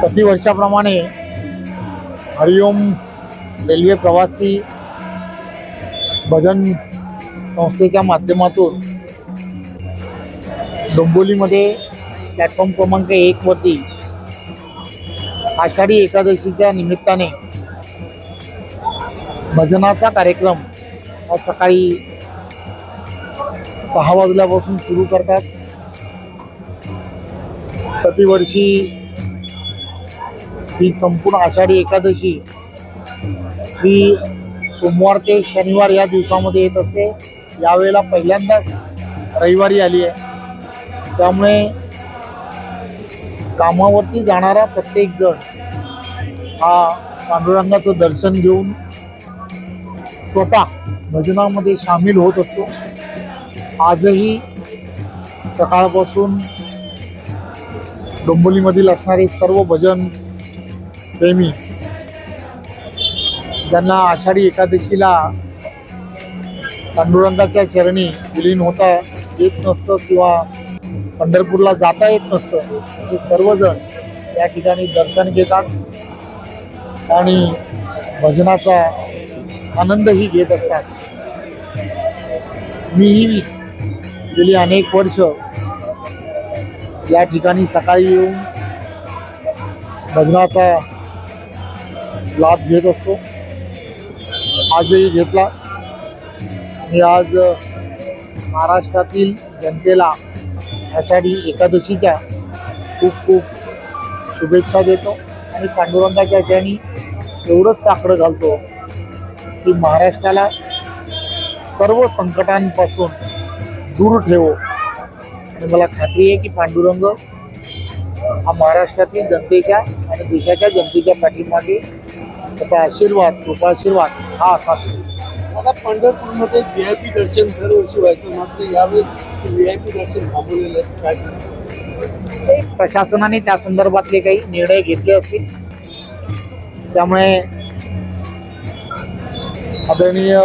प्रतिवर्षाप्रमाणे हरिओम railway प्रवासी भजन संस्थेच्या माध्यमातून डोंबोलीमध्ये प्लॅटफॉर्म क्रमांक एकवरती आषाढी एकादशीच्या निमित्ताने भजनाचा कार्यक्रम हा सकाळी सहा वाजल्यापासून सुरू करतात. प्रतिवर्षी ही संपूर्ण आषाढी एकादशी ही सोमवार ते शनिवार या दिवसामध्ये येत असते. यावेळेला पहिल्यांदाच रविवारी आली आहे. त्यामुळे कामावरती जाणारा प्रत्येक जण हा पांडुरंगाचं दर्शन घेऊन स्वतः भजनामध्ये सामील होत असतो. आजही सकाळपासून डोंबोलीमधील असणारे सर्व भजन प्रेमी. ज्यांना आषाढी एकादशीला पांडुरंगाच्या चरणी विलीन होता येत नसतं किंवा पंढरपूरला जाता येत नसतं ते सर्वजण या ठिकाणी दर्शन घेतात आणि भजनाचा आनंदही घेत असतात. मीही गेली अनेक वर्ष या ठिकाणी सकाळी येऊन भजनाचा लाभ घेत असतो. आजही घेतला. मी आज महाराष्ट्रातील जनतेला आषाढी एकादशीच्या खूप खूप शुभेच्छा देतो. आणि पांडुरंगाच्या ठिकाणी एवढंच साखरं घालतो की महाराष्ट्राला सर्व संकटांपासून दूर ठेवो. आणि मला खात्री आहे की पांडुरंग हा महाराष्ट्रातील जनतेच्या आणि देशाच्या जनतेच्या पाठीमागे त्याचा आशीर्वाद कृपा आशीर्वाद. हा असा असतो. आता पंढरपूरमध्ये व्ही आय पी दर्शन दरवर्षी व्हायचं मात्र यावेळेस व्ही आय पी दर्शन थांबवलेलं आहे. काय प्रशासनाने त्या संदर्भातले काही निर्णय घेतले असतील. त्यामुळे आदरणीय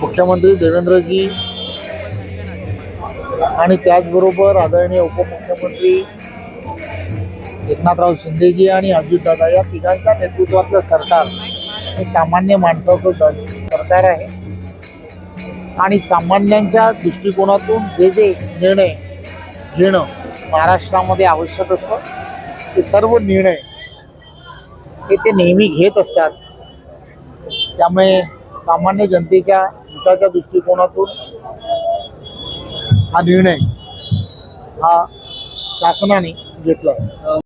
मुख्यमंत्री देवेंद्रजी आणि त्याचबरोबर आदरणीय उपमुख्यमंत्री एकनाथराव शिंदेजी आणि अजितदादा या तिघांच्या नेतृत्वातलं सरकार हे सामान्य माणसाचं सरकार आहे. आणि सामान्यांच्या दृष्टिकोनातून जे जे निर्णय घेणं महाराष्ट्रामध्ये आवश्यक असतं ते सर्व निर्णय हे ते नेहमी घेत असतात. त्यामुळे सामान्य जनतेच्या हिताच्या दृष्टिकोनातून हा निर्णय हा शासनाने घेतला